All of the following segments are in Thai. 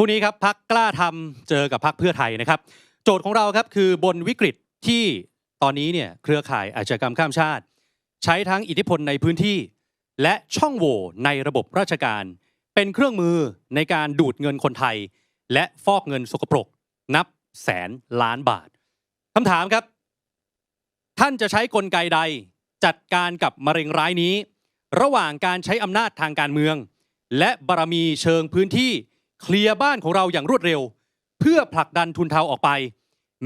พรุ่งนี้ครับพักกล้าทำเจอกับพักเพื่อไทยนะครับ โจทย์ของเราครับคือบนวิกฤตที่ตอนนี้เนี่ยเครือข่ายอาชญากรรมข้ามชาติ ใช้ทั้งอิทธิพลในพื้นที่ และช่องโหว่ในระบบราชการ เป็นเครื่องมือในการดูดเงินคนไทย และฟอกเงินสกปรก นับแสนล้านบาทคำถามครับ ท่านจะใช้กลไกใดจัดการกับมะเร็งร้ายนี้ ระหว่างการใช้อำนาจทางการเมือง และบารมีเชิงพื้นที่ เคลียร์บ้านของเราอย่างรวดเร็ว เพื่อผลักดันทุนเทาออกไป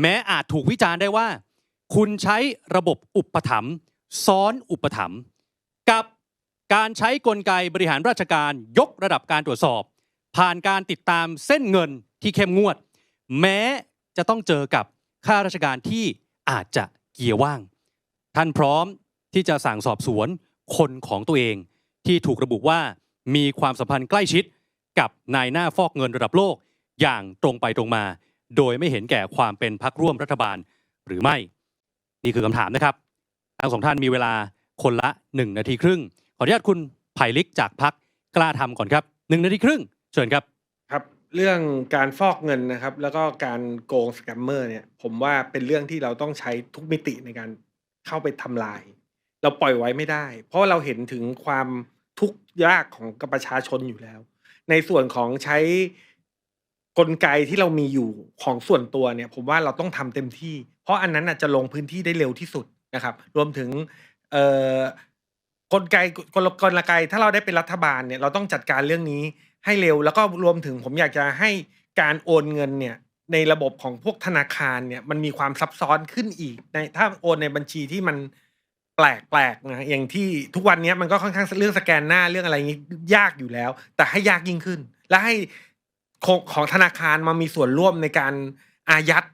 แม้อาจถูกวิจารณ์ได้ว่า คุณใช้ระบบอุปถัมภ์ซ้อนอุปถัมภ์กับการใช้กลไกบริหารราชการยกระดับการตรวจสอบ ผ่านการติดตามเส้นเงินที่เข้มงวด แม้จะต้องเจอกับข้าราชการที่อาจจะเกียร์ว่าง ท่านพร้อมที่จะสั่งสอบสวนคนของตัวเอง ที่ถูกระบุว่ามีความสัมพันธ์ใกล้ชิด กับนายหน้าฟอกเงินระดับโลก อย่างตรงไปตรงมา โดยไม่เห็นแก่ความเป็นพักร่วมรัฐบาลหรือไม่ นี่คือคำถามนะครับทั้งสองท่านมีเวลาคนละ 1 นาทีครึ่ง ขออนุญาตคุณไผ่ลิกจากพักกล้าทำก่อนครับหนึ่งนาทีครึ่ง เชิญครับครับ เรื่องการฟอกเงินนะครับ แล้วก็การโกงสแกมเมอร์เนี่ย ผมว่าเป็นเรื่องที่เราต้องใช้ทุกมิติในการเข้าไปทำลาย เราปล่อยไว้ไม่ได้ เพราะเราเห็นถึงความทุกข์ยากของประชาชนอยู่แล้ว ในส่วนของใช้กลไกที่เรามีอยู่ของส่วนตัวเนี่ย ผมว่าเราต้องทำเต็มที่ เพราะอันนั้นจะลงพื้นที่ได้เร็วที่สุดนะครับ รวมถึงกลไกกลกลไกถ้าเราได้เป็นรัฐบาลเนี่ยเราต้องจัดการเรื่องนี้ให้เร็ว แล้วก็รวมถึงผมอยากจะให้การโอนเงินเนี่ยในระบบของพวกธนาคารเนี่ยมันมีความซับซ้อนขึ้นอีกในถ้าโอนในบัญชีที่มัน แปลกๆนะอย่างที่ทุกวันนี้มันก็ค่อนข้างเรื่องสแกนหน้าเรื่องอะไรอย่างนี้ยากอยู่แล้ว แต่ให้ยากยิ่งขึ้น และให้ของของธนาคารมามีส่วนร่วมในการอายัด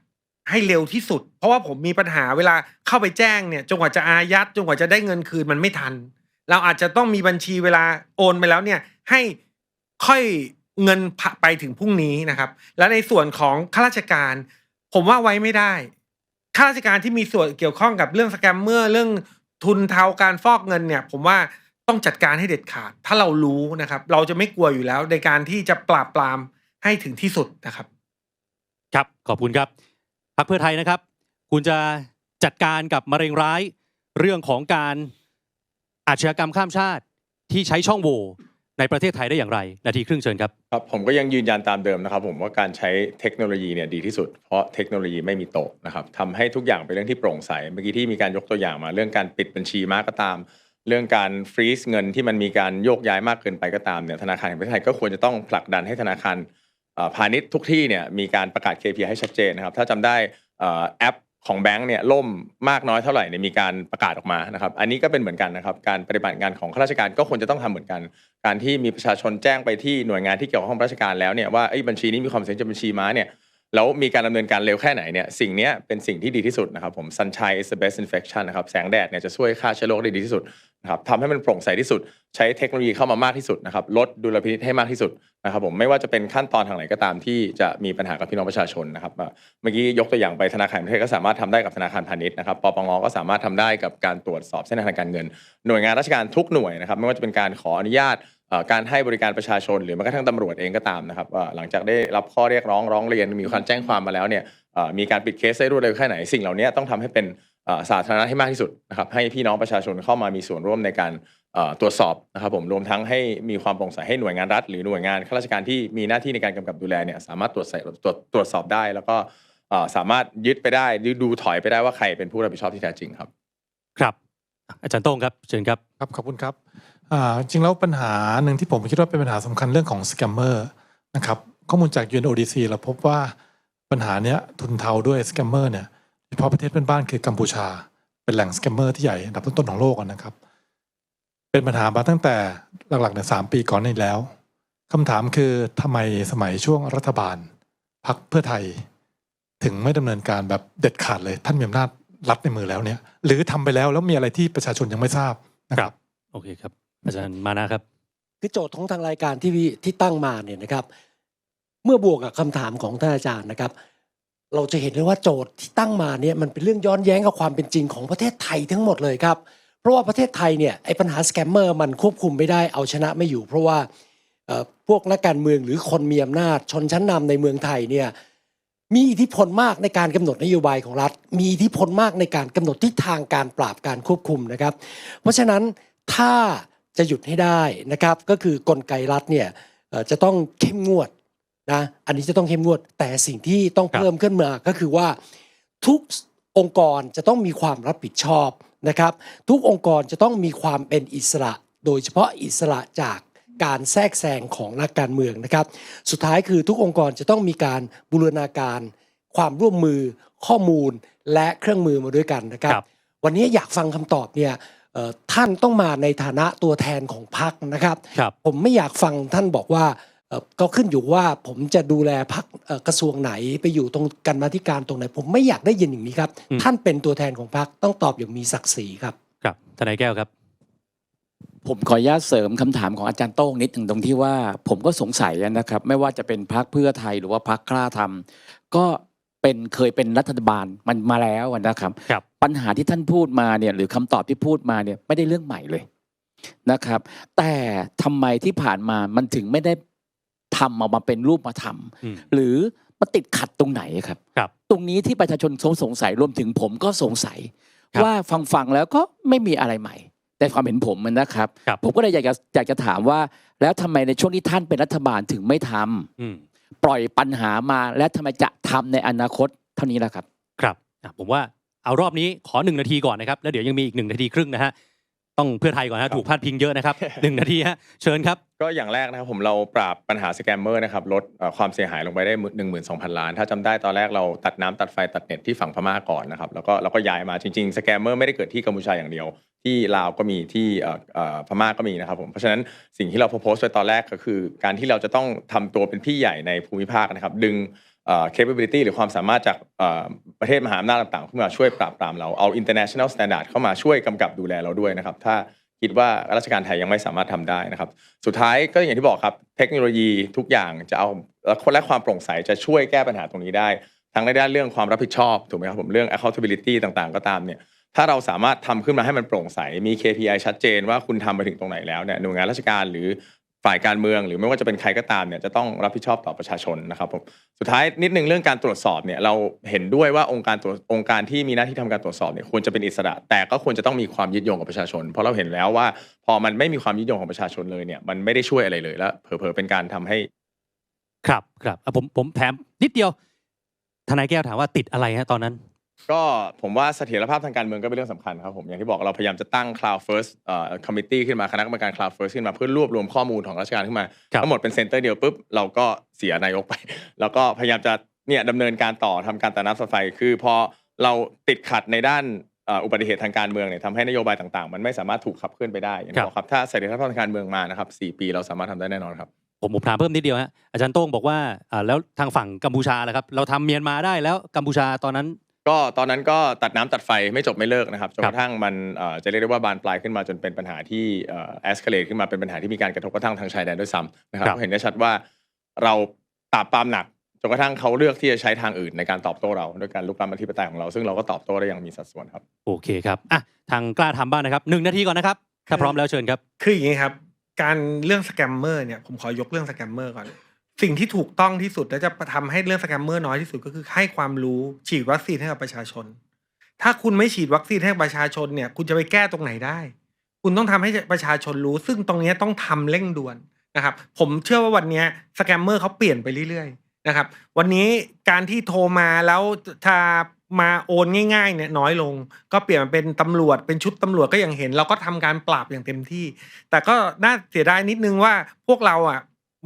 ให้เร็วที่สุด เพราะว่าผมมีปัญหาเวลาเข้าไปแจ้งเนี่ยจนกว่าจะอายัดจนกว่าจะได้เงินคืนมันไม่ทัน เราอาจจะต้องมีบัญชีเวลาโอนไปแล้วเนี่ยให้ค่อยเงินไปถึงพรุ่งนี้นะครับ และในส่วนของข้าราชการ ผมว่าไว้ไม่ได้ข้าราชการที่มีส่วนเกี่ยวข้องกับเรื่องสแกมเมอร์เรื่อง ทุนเทาการฟอกเงินเนี่ยผมว่าต้องจัดการให้เด็ดขาด ถ้าเรารู้นะครับ เราจะไม่กลัวอยู่แล้วในการที่จะปราบปรามให้ถึงที่สุดนะครับ ครับขอบคุณครับพักเพื่อไทยนะครับ คุณจะจัดการกับมะเร็งร้าย เรื่องของการอาชญากรรมข้ามชาติที่ใช้ช่องโหว่ ในประเทศไทยได้อย่างไร นาทีครึ่งเชิญครับครับผมก็ยังยืนยันตามเดิมนะครับ ผมว่าการใช้เทคโนโลยีเนี่ยดีที่สุด เพราะเทคโนโลยีไม่มีโตะนะครับทำให้ทุกอย่างเป็นเรื่องที่โปร่งใสเมื่อกี้ที่มีการยกตัวอย่างมา เรื่องการปิดบัญชีม้าก็ตาม เรื่องการฟรีซเงินที่มันมีการโยกย้ายมากเกินไปก็ตามเนี่ยธนาคารแห่งประเทศไทยก็ควรจะต้องผลักดันให้ธนาคารพาณิชย์ทุกที่เนี่ยมีการประกาศ KPI ให้ชัดเจนนะครับถ้าจำได้อ่อแอป ของแบงก์เนี่ยล่มมากน้อยเท่าไหร่เนี่ยมีการประกาศออกมานะครับอันนี้ก็เป็นเหมือนกันนะครับการปฏิบัติงานของข้าราชการก็ควรจะต้องทำเหมือนกัน การที่มีประชาชนแจ้งไปที่หน่วยงานที่เกี่ยวข้องราชการแล้วเนี่ยว่าไอ้บัญชีนี้มีความเสี่ยงจะบัญชีม้าเนี่ยแล้วมีการดำเนินการเร็วแค่ไหนเนี่ยสิ่งนี้เป็นสิ่งที่ดีที่สุดนะครับผม sunshine is the best infection นะครับแสงแดดเนี่ยจะช่วยฆ่าเชื้อโรคได้ดีที่สุด นะครับทำให้มันโปร่งใสที่สุด ใช้เทคโนโลยีเข้ามามากที่สุดนะครับลดดุลพินิจให้มากที่สุดนะครับผมไม่ว่าจะเป็นขั้นตอนทางไหนก็ตามที่จะมีปัญหากับพี่น้องประชาชนนะครับเมื่อกี้ยกตัวอย่างไปธนาคารประเทศก็สามารถทำได้กับธนาคารพาณิชย์นะครับปปงก็สามารถทำได้กับการตรวจสอบเส้นทางการเงิน หน่วยงานราชการทุกหน่วยนะครับไม่ว่าจะเป็นการขออนุญาตการให้บริการประชาชนหรือแม้กระทั่งตำรวจเองก็ตามนะครับหลังจากได้รับข้อเรียกร้องร้องเรียนมีการแจ้งความมาแล้วเนี่ยมีการปิดเคสได้รวดเร็วแค่ไหนสิ่งเหล่านี้ต้องทำให้เป็น สาธารณะให้มากที่สุดนะครับให้พี่น้องประชาชนเข้ามามีส่วนร่วมในการเอ่อตรวจสอบนะครับผมรวมทั้งให้มีความโปร่งใสให้หน่วยงานรัฐ หรือหน่วยงานข้าราชการที่มีหน้าที่ในการกำกับดูแลเนี่ยสามารถตรวจใส่ตรวจตรวจสอบได้ แล้วก็เอ่อสามารถยึดไปได้หรือดูถอยไปได้ว่าใครเป็นผู้รับผิดชอบที่แท้จริงครับ ครับอาจารย์โต้งครับเชิญครับครับขอบคุณครับอ่าจริงแล้วปัญหาหนึ่งที่ผมคิดว่าเป็นปัญหาสำคัญเรื่องของสแกมเมอร์นะครับข้อมูลจาก UNODC เราพบว่าปัญหาเนี้ยทุนเทาด้วยสแกมเมอร์เนี่ยโดย เฉพาะประเทศเพื่อนบ้านคือกัมพูชา เป็นแหล่งสแกมเมอร์ที่ใหญ่อันดับต้นๆของโลกอะนะครับ เป็นปัญหามาตั้งแต่หลักๆเนี่ยสามปีก่อนนี้แล้วคำถามคือทำไมสมัยช่วงรัฐบาลพรรคเพื่อไทย ถึงไม่ดำเนินการแบบเด็ดขาดเลยท่านมีอำนาจรัดในมือแล้วเนี่ย หรือทำไปแล้วแล้วมีอะไรที่ประชาชนยังไม่ทราบนะครับโอเคครับ อาจารย์มานะครับคือโจทย์ของทางรายการที่วิที่ตั้งมาเนี่ยนะครับ เมื่อบวกกับคำถามของท่านอาจารย์นะครับ เราจะเห็นเลยว่าโจทย์ที่ตั้งมาเนี่ยมันเป็นเรื่องย้อนแย้งกับความเป็นจริงของประเทศไทยทั้งหมดเลยครับ เพราะว่าประเทศไทยเนี่ยไอ้ปัญหาสแกมเมอร์มันควบคุมไม่ได้เอาชนะไม่อยู่ เพราะว่าพวกนักการเมืองหรือคนมีอำนาจชนชั้นนำในเมืองไทยเนี่ยมีอิทธิพลมากในการกำหนดนโยบายของรัฐ มีอิทธิพลมากในการกำหนดทิศทางการปราบการควบคุมนะครับ เพราะฉะนั้นถ้าจะหยุดให้ได้นะครับก็คือกลไกรัฐเนี่ยจะต้องเข้มงวด นะอันนี้จะต้องเข้มงวด แต่สิ่งที่ต้องครับเพิ่มขึ้นมาก็คือว่าทุกองค์กรจะต้องมีความรับผิดชอบนะครับ ทุกองค์กรจะต้องมีความเป็นอิสระ โดยเฉพาะอิสระจากการแทรกแซงของนักการเมืองนะครับ สุดท้ายคือทุกองค์กรจะต้องมีการบูรณาการ ความร่วมมือ ข้อมูลและเครื่องมือมาด้วยกันนะครับครับวันนี้อยากฟังคำตอบเนี่ยเอ่อท่านต้องมาในฐานะตัวแทนของพรรคนะครับครับผมไม่อยากฟังท่านบอกว่าเอ่อ ก็ขึ้นอยู่ว่าผมจะดูแลพักกระทรวงไหนไปอยู่ตรงกันมาธิการตรงไหน ผมไม่อยากได้ยินอย่างนี้ครับอืมท่านเป็นตัวแทนของพรรคต้องตอบอย่างมีศักดิ์ศรีครับ ครับทนายแก้วครับ ผมขออนุญาตเสริมคำถามของอาจารย์โต้งนิดหนึ่งตรงที่ว่า ผมก็สงสัยนะครับ ไม่ว่าจะเป็นพักเพื่อไทยหรือว่าพักกล้าทำก็เป็นเคยเป็นรัฐบาลมันมาแล้วนะครับครับปัญหาที่ท่านพูดมาเนี่ยหรือคำตอบที่พูดมาเนี่ยไม่ได้เรื่องใหม่เลยนะครับ แต่ทำไมที่ผ่านมามันถึงไม่ได้ ทำออกมาเป็นรูปธรรมอืมหรือมาติดขัดตรงไหนครับ ครับ ตรงนี้ที่ประชาชนสงสงสัยรวมถึงผมก็สงสัย ครับว่าฟังฟังๆแล้วก็ไม่มีอะไรใหม่ แต่ความเห็นผมมันนะครับ ครับ ผมก็เลยอยากจะอยากจะถามว่า แล้วทำไมในช่วงที่ท่านเป็นรัฐบาลถึงไม่ทำอืม ปล่อยปัญหามาและทำไมจะทำในอนาคตเท่านี้แหละครับ ครับอะผมว่าเอารอบนี้ขอหนึ่งนาทีก่อนนะครับ แล้วเดี๋ยวยังมีอีกหนึ่งนาทีครึ่งนะฮะ ต้องเพื่อไทยก่อนนะฮะถูกพาดพิงเยอะนะครับหนึ่งนาทีฮะเชิญครับ ก็อย่างแรกนะครับผมเราปราบปัญหาสแกมเมอร์นะครับลดเอ่อความเสียหายลงไปได้หนึ่งหมื่นสองพันล้าน ถ้าจำได้ตอนแรกเราตัดน้ำตัดไฟตัดเน็ตที่ฝั่งพม่าก่อนนะครับแล้วก็เราก็ย้ายมาจริงๆสแกมเมอร์ไม่ได้เกิดที่กัมพูชาอย่างเดียว ที่ลาวก็มีที่เอ่อเอ่อพม่าก็มีนะครับผมเพราะฉะนั้นสิ่งที่เราโพสต์ไปตอนแรกก็คือ การที่เราจะต้องทำตัวเป็นพี่ใหญ่ในภูมิภาคนะครับดึงเอ่อ capability หรือความสามารถจากประเทศมหาอำนาจต่างๆขึ้นมาช่วยปราบปรามเราเอา international standard เข้ามาช่วยกำกับดูแลเราด้วยนะครับ ถ้าคิดว่าราชการไทยยังไม่สามารถทำได้นะครับ สุดท้ายก็อย่างที่บอกครับ เทคโนโลยีทุกอย่างจะเอาและความโปร่งใสจะช่วยแก้ปัญหาตรงนี้ได้ ทั้งในด้านเรื่องความรับผิดชอบถูกไหมครับผมเรื่อง accountability ต่างๆ ก็ตามเนี่ยถ้าเราสามารถทำขึ้นมาให้มันโปร่งใส มี KPI ชัดเจนว่าคุณทำไปถึงตรงไหนแล้วเนี่ยหน่วยงานราชการหรือ ฝ่ายการเมือง หรือไม่ว่าจะเป็นใครก็ตามเนี่ยจะต้องรับผิดชอบต่อประชาชนนะครับผมสุดท้ายนิดนึงเรื่องการตรวจสอบเนี่ยเราเห็นด้วยว่าองค์การตรวจองค์การที่มีหน้าที่ทำการตรวจสอบเนี่ยควรจะเป็นอิสระ แต่ก็ควรจะต้องมีความยึดโยงกับประชาชน เพราะเราเห็นแล้วว่า พอมันไม่มีความยึดโยงของประชาชนเลยเนี่ยมันไม่ได้ช่วยอะไรเลยแล้วเผลอๆเป็นการทำให้ ครับครับอะผมผมแถมนิดเดียวทนายแก้วถามว่าติดอะไรฮะตอนนั้น ก็ผมว่าเสถียรภาพทางการเมืองก็เป็นเรื่องสำคัญครับผมอย่างที่บอกเราพยายามจะตั้ง Cloud First เอ่อ committee ขึ้นมาคณะกรรมการ Cloud First ขึ้นมาเพื่อรวบรวมข้อมูลของราชการขึ้นมาครับ ทั้งหมดเป็นเซ็นเตอร์เดียวปุ๊บเราก็เสียนายกไป แล้วก็พยายามจะเนี่ยดำเนินการต่อทำการตัดน้ำตัดไฟคือพอเราติดขัดในด้านเอ่ออุบัติเหตุทางการเมืองเนี่ยทำให้นโยบายต่างๆ มันไม่สามารถถูกขับเคลื่อนไปได้อย่างที่บอกครับถ้าเสถียรภาพทางการเมืองมานะครับสี่ปีเราสามารถทำได้แน่นอนครับ ผมผมถามเพิ่มนิดเดียวฮะอาจารย์โต้งบอกว่าอ่าแล้วทางฝั่งกัมพูชาล่ะครับเราทำเมียนมาได้แล้วกัมพูชาตอนนั้น ก็ตอนนั้นก็ตัดน้ำตัดไฟไม่จบไม่เลิกนะครับจนคกรับระทั่งมันเอ่อจะเรียกได้ว่าบานปลายขึ้นมาจนเป็นปัญหาที่เอ็กซ์เคเลขึ้นมาเป็นปัญหาที่มีการกระทบกระทั่งทางชายแดนด้วยซ้ำนะครับครับก็เห็นได้ชัดว่าเราปราบปรามหนักจนกระทั่งเขาเลือกที่จะใช้ทางอื่นในการตอบโต้เราด้วยการลุกล้ำอธิปไตยของเรา ซึ่งเราก็ตอบโต้ได้อย่างมีสัดส่วนครับโอเคครับอะทางกล้าทำบ้างนะครับหนึ่งนาทีก่อนนะครับถ้าพร้อมแล้วเชิญครับ คืออย่างนี้ครับ การเรื่องสแกมเมอร์เนี่ยผมขอยกเรื่องสแกมเมอร์ก่อน สิ่งที่ถูกต้องที่สุดและจะทำให้เรื่องสแกมเมอร์น้อยที่สุดก็คือให้ความรู้ฉีดวัคซีนให้กับประชาชน ถ้าคุณไม่ฉีดวัคซีนให้ประชาชนเนี่ย คุณจะไปแก้ตรงไหนได้ คุณต้องทำให้ประชาชนรู้ ซึ่งตรงนี้ต้องทำเร่งด่วนนะครับ ผมเชื่อว่าวันนี้สแกมเมอร์เขาเปลี่ยนไปเรื่อยๆนะครับ วันนี้การที่โทรมาแล้วถ้ามาโอนง่ายๆเนี่ยน้อยลง ก็เปลี่ยนมาเป็นตำรวจเป็นชุดตำรวจก็ยังเห็น เราก็ทำการปราบอย่างเต็มที่ แต่ก็น่าเสียดายนิดนึงว่าพวกเราอะ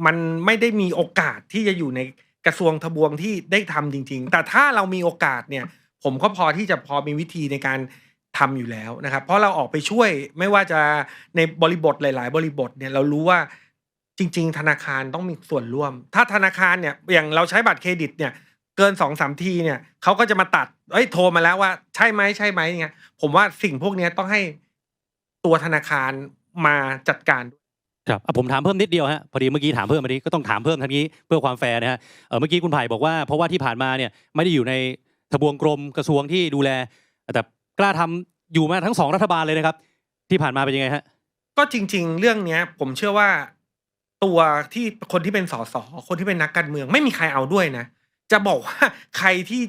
มันไม่ได้มีโอกาสที่จะอยู่ในกระทรวงทบวงที่ได้ทำจริง ๆ แต่ถ้าเรามีโอกาสเนี่ย ผมก็พอที่จะพอมีวิธีในการทำอยู่แล้วนะครับ เพราะเราออกไปช่วยไม่ว่าจะในบริบทหลาย ๆ บริบทเนี่ยเรารู้ว่าจริง ๆ ธนาคารต้องมีส่วนร่วม ถ้าธนาคารเนี่ยอย่างเราใช้บัตรเครดิตเนี่ยเกินสองสามทีเนี่ยเขาก็จะมาตัดเอ้ยโทรมาแล้วว่าใช่ไหมใช่ไหมเงี้ยผมว่าสิ่งพวกนี้ต้องให้ตัวธนาคารมาจัดการ ครับอะผมถามเพิ่มนิดเดียวฮะพอดีเมื่อกี้ถามเพิ่มมาดีก็ต้องถามเพิ่มทันนี้เพื่อความแฟร์นะฮะเออเมื่อกี้คุณไผ่บอกว่าเพราะว่าที่ผ่านมาเนี่ยไม่ได้อยู่ในทบวงกรมกระทรวงที่ดูแล แต่กล้าทำอยู่มาทั้งสองรัฐบาลเลยนะครับ ที่ผ่านมาเป็นยังไงฮะ ก็จริง ๆ เรื่องเนี้ย ผมเชื่อว่า ตัวที่คนที่เป็นสสคนที่เป็นนักการเมือง ไม่มีใครเอาด้วยนะ จะบอกว่าใครที่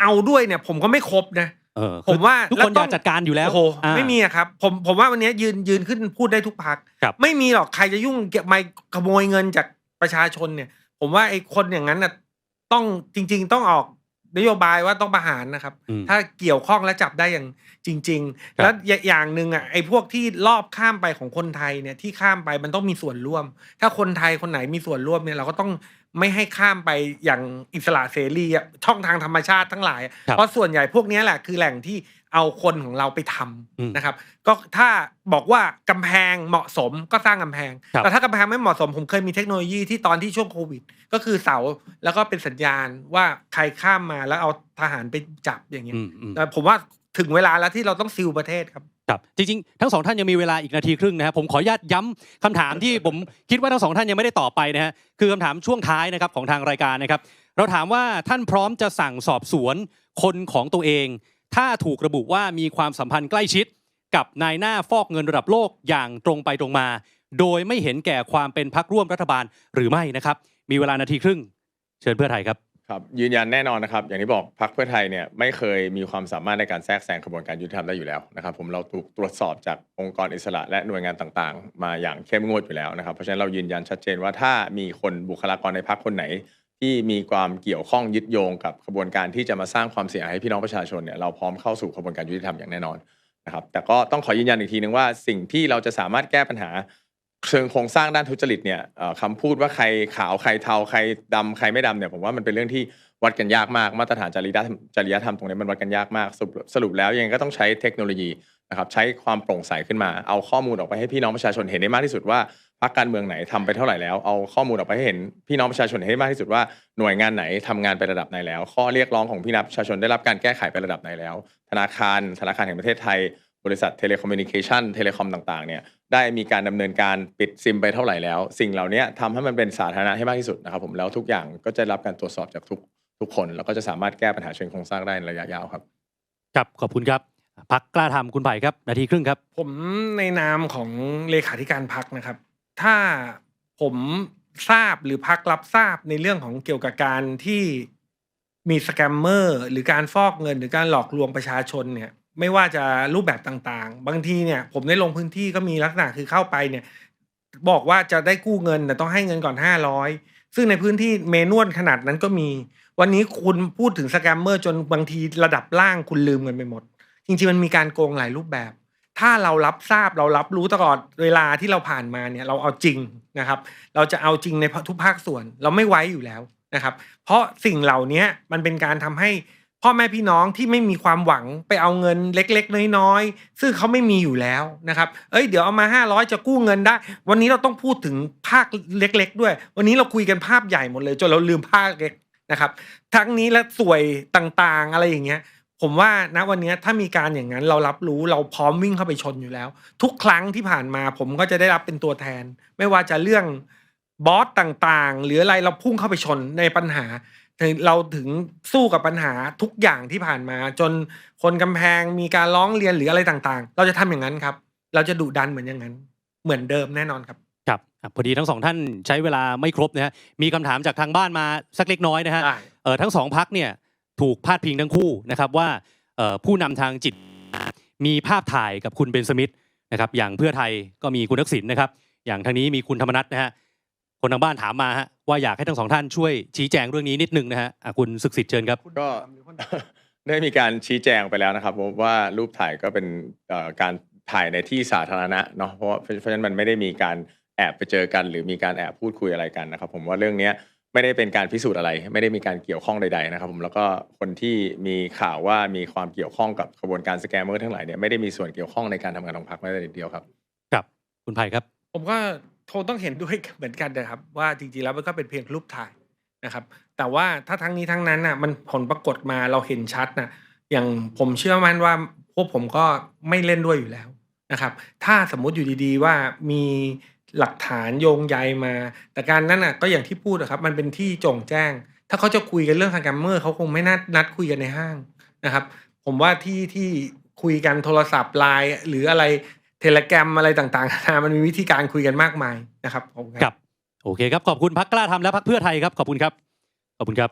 เอาด้วยเนี่ย ผมก็ไม่ครบนะ เออผมว่าทุกคนแล้วอต้อยางกจัดการอยู่แล้วโอ้โหอ่าไม่มีอะครับผมผมว่าวันนี้ยืนยืนขึ้นพูดได้ทุกพักครับไม่มีหรอกใครจะยุ่งเก็บไม่ขโมยเงินจากประชาชนเนี่ย ผมว่าไอ้คนอย่างนั้นน่ะต้องจริง ๆ ต้องออก นโยบายว่าต้องประหารนะครับ อืม ถ้าเกี่ยวข้องและจับได้อย่างจริงครับๆแล้วอย่างหนึ่งอะไอ้พวกที่รอบข้ามไปของคนไทยเนี่ยที่ข้ามไปมันต้องมีส่วนร่วม ถ้าคนไทยคนไหนมีส่วนร่วมเนี่ยเราก็ต้องไม่ให้ข้ามไปอย่างอิสระเสรีอะช่องทางธรรมชาติทั้งหลายอะครับ เพราะส่วนใหญ่พวกเนี้ยแหละคือแหล่งที่ เอาคนของเราไปทำอืมนะครับ ก็ถ้าบอกว่ากำแพงเหมาะสมก็สร้างกำแพงครับแต่ถ้ากำแพงไม่เหมาะสมผมเคยมีเทคโนโลยีที่ตอนที่ช่วงโควิด ก็คือเสาแล้วก็เป็นสัญญาณว่าใครข้ามมาแล้วเอาทหารไปจับอย่างเงี้ยอืมอืมแต่ผมว่าถึงเวลาแล้วที่เราต้องซิลประเทศครับครับจริงๆ ทั้งสองท่านยังมีเวลาอีกนาทีครึ่งนะครับผมขออนุญาตย้ำคำถามที่ผมคิดว่าทั้งสองท่านยังไม่ได้ตอบไปนะฮะคือคำถามช่วงท้ายนะครับของทางรายการนะครับ เราถามว่าท่านพร้อมจะสั่งสอบสวนคนของตัวเอง ถ้าถูกระบุว่ามีความสัมพันธ์ใกล้ชิด กับนายหน้าฟอกเงินระดับโลกอย่างตรงไปตรงมา โดยไม่เห็นแก่ความเป็นพักร่วมรัฐบาลหรือไม่นะครับ มีเวลานาทีครึ่ง เชิญเพื่อไทยครับครับยืนยันแน่นอนนะครับ อย่างที่บอกพรรคเพื่อไทยเนี่ยไม่เคยมีความสามารถในการแทรกแซงกระบวนการยุติธรรมได้อยู่แล้วนะครับ ผมเราถูกตรวจสอบจากองค์กรอิสระและหน่วยงานต่างๆ มาอย่างเข้มงวดอยู่แล้วนะครับ เพราะฉะนั้นเรายืนยันชัดเจนว่าถ้ามีคนบุคลากรในพรรคคนไหน ที่มีความเกี่ยวข้องยึดโยงกับกระบวนการที่จะมาสร้างความเสียหายให้พี่น้องประชาชนเนี่ยเราพร้อมเข้าสู่กระบวนการยุติธรรมอย่างแน่นอนนะครับแต่ก็ต้องขอยืนยันอีกทีนึงว่าสิ่งที่เราจะสามารถแก้ปัญหาเชิงโครงสร้างด้านทุจริตเนี่ยคำพูดว่าใครขาวใครเทาใครดำใครไม่ดำเนี่ยผมว่ามันเป็นเรื่องที่วัดกันยากมากมาตรฐานจริยธรรมจริยธรรมตรงนี้มันวัดกันยากมากสรุปสรุปแล้วยังก็ต้องใช้เทคโนโลยีนะครับใช้ความโปร่งใสขึ้นมาเอาข้อมูลออกไปให้พี่น้องประชาชนเห็นได้มากที่สุดว่า พรรคการเมืองไหนทำไปเท่าไหร่แล้ว เอาข้อมูลออกไปให้เห็นพี่น้องประชาชนเห็นได้มากที่สุดว่าหน่วยงานไหนทำงานไประดับไหนแล้ว ข้อเรียกร้องของพี่น้องประชาชนได้รับการแก้ไขไประดับไหนแล้ว ธนาคารธนาคารแห่งประเทศไทย บริษัทเทเลคอมมิวนิเคชันเทเลคอมต่างๆเนี่ยได้มีการดำเนินการปิดซิมไปเท่าไหร่แล้ว สิ่งเหล่านี้ทำให้มันเป็นสาธารณะให้มากที่สุดนะครับผมแล้วทุกอย่างก็จะรับการตรวจสอบจากทุกทุกคน แล้วก็จะสามารถแก้ปัญหาเชิงโครงสร้างได้ในระยะยาวครับครับขอบคุณครับพักกล้าทำคุณไผ่ครับนาทีครึ่งครับ ผมในนามของเลขาธิการพักนะครับ ถ้าผมทราบหรือพักรับทราบในเรื่องของเกี่ยวกับการที่มีสแกมเมอร์หรือการฟอกเงิน หรือการหลอกลวงประชาชนเนี่ย ไม่ว่าจะรูปแบบต่างๆ บางทีเนี่ย ผมได้ลงพื้นที่ก็มีลักษณะคือเข้าไปเนี่ย บอกว่าจะได้กู้เงินแต่ต้องให้เงินก่อนห้าร้อยซึ่งในพื้นที่เมนวลขนาดนั้นก็มี วันนี้คุณพูดถึงสแกมเมอร์จนบางทีระดับล่างคุณลืมกันไปหมด จริงๆมันมีการโกงหลายรูปแบบ ถ้าเรารับทราบเรารับรู้ตลอดเวลาที่เราผ่านมาเนี่ยเราเอาจริงนะครับ เราจะเอาจริงในทุกภาคส่วนเราไม่ไว้อยู่แล้วนะครับ เพราะสิ่งเหล่านี้มันเป็นการทำให้พ่อแม่พี่น้องที่ไม่มีความหวังไปเอาเงินเล็ก ๆ น้อยๆซึ่งเขาไม่มีอยู่แล้วนะครับเอ้ยเดี๋ยวเอามา 500 จะกู้เงินได้ วันนี้เราต้องพูดถึงภาคเล็ก ๆ ด้วย วันนี้เราคุยกันภาพใหญ่หมดเลยจนเราลืมภาคเล็กนะครับ ทั้งนี้และสวยต่างๆ อะไรอย่างเงี้ย ผมว่าณวันนี้ถ้ามีการอย่างนั้นเรารับรู้เราพร้อมวิ่งเข้าไปชนอยู่แล้ว ทุกครั้งที่ผ่านมาผมก็จะได้รับเป็นตัวแทน ไม่ว่าจะเรื่องบอสต่างๆ หรืออะไรเราพุ่งเข้าไปชนในปัญหาถึงเราถึงสู้กับปัญหาทุกอย่างที่ผ่านมา จนคนกำแพงมีการร้องเรียนหรืออะไรต่างๆ เราจะทำอย่างนั้นครับ เราจะดุดันเหมือนอย่างนั้น เหมือนเดิมแน่นอนครับครับอะพอดีทั้งสองท่านใช้เวลาไม่ครบนะฮะมีคำถามจากทางบ้านมาสักเล็กน้อยนะฮะได้เออทั้งสองพักเนี่ย ถูกพาดพิงทั้งคู่นะครับว่าผู้นำทางจิตมีภาพถ่ายกับคุณเบนสมิธนะครับอย่างเพื่อไทยก็มีคุณทักษิณนะครับ อย่างทางนี้มีคุณธรรมนัฐนะฮะคนทางบ้านถามมาฮะว่าอยากให้ทั้งสองท่านช่วยชี้แจงเรื่องนี้นิดนึงนะฮะคุณศึกษิทธิ์เชิญครับก็ได้มีการชี้แจงไปแล้วนะครับว่ารูปถ่ายก็เป็นการถ่ายในที่สาธารณะเนาะเพราะเพราะฉะนั้นมันไม่ได้มีการแอบไปเจอกัน หรือมีการแอบพูดคุยอะไรกันนะครับ ผมว่าเรื่องเนี้ย ไม่ได้เป็นการพิสูจน์อะไร ไม่ได้มีการเกี่ยวข้องใดๆนะครับผมแล้วก็คนที่มีข่าวว่ามีความเกี่ยวข้องกับกระบวนการสแกมเมอร์ทั้งหลายเนี่ยไม่ได้มีส่วนเกี่ยวข้องในการทำงานของพรรคแม้แต่นิดเดียวครับครับคุณไผ่ครับ ผมก็โทรต้องเห็นด้วยเหมือนกันนะครับ ว่าจริงๆแล้วมันก็เป็นเพียงรูปถ่ายนะครับ แต่ว่าถ้าทั้งนี้ทั้งนั้นน่ะมันผลปรากฏมาเราเห็นชัดนะอย่างผมเชื่อมั่นว่าพวกผมก็ไม่เล่นด้วยอยู่แล้วนะครับ ถ้าสมมุติอยู่ดีๆว่ามี หลักฐานโยงใยมา แต่การนั้นน่ะก็อย่างที่พูดนะครับ มันเป็นที่จงแจ้ง ถ้าเขาจะคุยกันเรื่องทางการเมอร์เขาคงไม่นัดนัดคุยกันในห้างนะครับ ผมว่าที่ที่คุยกันโทรศัพท์ไลน์หรืออะไรเทเลแกรมอะไรต่างๆนานามันมีวิธีการคุยกันมากมายนะครับผมครับ โอเคครับ ขอบคุณพักกล้าทำและพักเพื่อไทยครับ ขอบคุณครับ ขอบคุณครับ